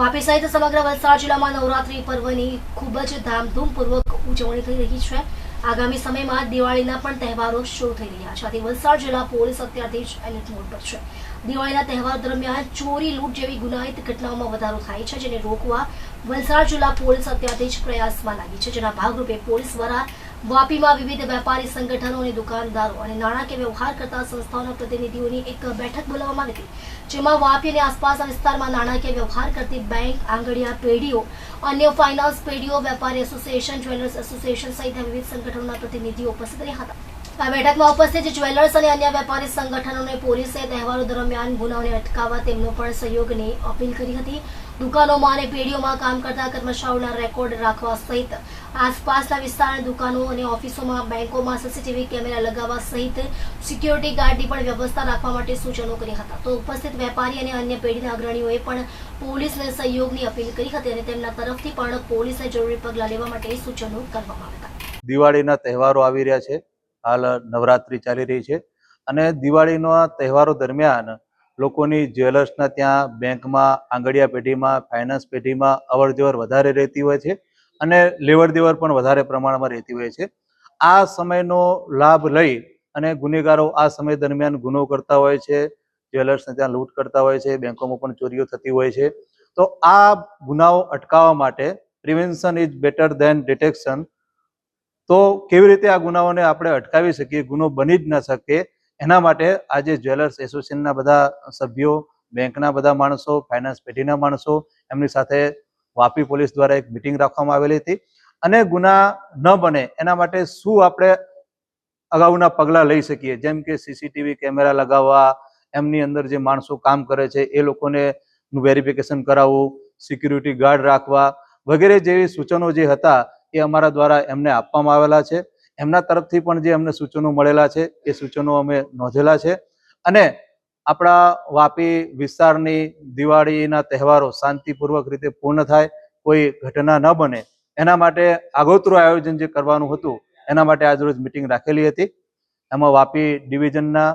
વાપી સહિત સમગ્ર વલસાડ જિલ્લામાં નવરાત્રી પર્વની ખૂબ જ ધામધૂમપૂર્વક ઉજવણી થઈ રહી છે. આગામી સમયમાં દિવાળીના પણ તહેવારો શરૂ થઈ રહ્યા છે. આથી વલસાડ જિલ્લા પોલીસ અત્યારથી જ એલર્ટ મોડ પર છે. દિવાળીના તહેવાર દરમિયાન ચોરી, લૂંટ જેવી ગુનાહિત ઘટનાઓમાં વધારો થાય છે, જેને રોકવા વલસાડ જિલ્લા પોલીસ અત્યારથી જ પ્રયાસમાં લાગી છે. જેના ભાગરૂપે પોલીસ દ્વારા વાપીમાં વિવિધ વેપારી સંગઠનો દુકાનદારો અને નાણાકીય વ્યવહાર કરતા સંસ્થાઓના પ્રતિનિધિઓની એક બેઠક બોલાવવામાં આવી જેમાં વાપી અને આસપાસના વિસ્તારમાં નાણાકીય વ્યવહાર કરતી બેંક આંગડિયા પેઢીઓ, અન્ય ફાઇનાન્સ પેઢીઓ, વેપારી એસોસિએશન, જ્વેલર્સ એસોસિએશન સહિતના વિવિધ સંગઠનોના પ્રતિનિધિઓ ઉપસ્થિત રહ્યા હતા. આ બેઠકમાં ઉપસ્થિત જ્વેલર્સ અને અન્ય વેપારી સંગઠનોને પોલીસે તહેવારો દરમિયાન ગુનાઓને અટકાવવા તેમનો પણ સહયોગની અપીલ કરી હતી. દુકાનોમાં અને પેઢીઓમાં કામ કરતા કર્મચારીઓના રેકોર્ડ રાખવા સહિત આસપાસના વિસ્તારની દુકાનો અને ઓફિસોમાં બેંકોમાં સીસીટીવી કેમેરા લગાવવા સહિત સિક્યોરિટી ગાર્ડની પણ વ્યવસ્થા રાખવા માટે સૂચનો કર્યા હતા. તો ઉપસ્થિત વેપારી અને અન્ય પેઢીના અગ્રણીઓએ પણ પોલીસને સહયોગની અપીલ કરી હતી અને તેમના તરફથી પણ પોલીસને જરૂરી પગલાં લેવા માટે સૂચનો કરવામાં આવ્યા દિવાળીના તહેવારો આવી રહ્યા છે. હાલ નવરાત્રિ ચાલી રહી છે અને દિવાળીના તહેવારો દરમિયાન લોકોની જ્વેલર્સના ત્યાં બેંકમાં આંગડિયા પેઢીમાં, ફાઇનાન્સ પેઢીમાં અવરજવર વધારે રહેતી હોય છે અને લેવડ દેવડ પણ વધારે પ્રમાણમાં રહેતી હોય છે. આ સમયનો લાભ લઈ અને ગુનેગારો આ સમય દરમિયાન ગુનો કરતા હોય છે, જ્વેલર્સને ત્યાં લૂંટ કરતા હોય છે, બેંકોમાં પણ ચોરીઓ થતી હોય છે. તો આ ગુનાઓ અટકાવવા માટે prevention is better than detection તો કેવી રીતે આ ગુનાઓને આપણે અટકાવી શકીએ? ગુનો બની જ ન શકે. એના માટે આજે જ્વેલર્સ એસોસિએશનના બધા સભ્યો, બેંકના બધા માણસો, ફાઇનાન્સ પેઢીના માણસો, એમની સાથે વાપી પોલીસ દ્વારા એક મિટિંગ રાખવામાં આવેલી હતી. અને ગુના ન બને એના માટે શું આપણે અગાઉના પગલાં લઈ શકીએ? જેમ કે સીસીટીવી કેમેરા લગાવવા, એમની અંદર જે માણસો કામ કરે છે, એ લોકોને વેરિફિકેશન કરાવવું, સિક્યુરિટી ગાર્ડ રાખવા વગેરે જેવી સૂચનો જે હતા એ અમારા દ્વારા એમને આપવામાં આવેલા છે. એમના તરફથી પણ જે અમને સૂચનો મળેલા છે, એ સૂચનો અમે નોંધેલા છે. અને આપણા વાપી વિસ્તારની દિવાળીના તહેવારો શાંતિપૂર્વક રીતે પૂર્ણ થાય, કોઈ ઘટના ન બને, એના માટે આગોતરું આયોજન જે કરવાનું હતું, એના માટે આજરોજ મિટિંગ રાખેલી હતી. એમાં વાપી ડિવિઝનના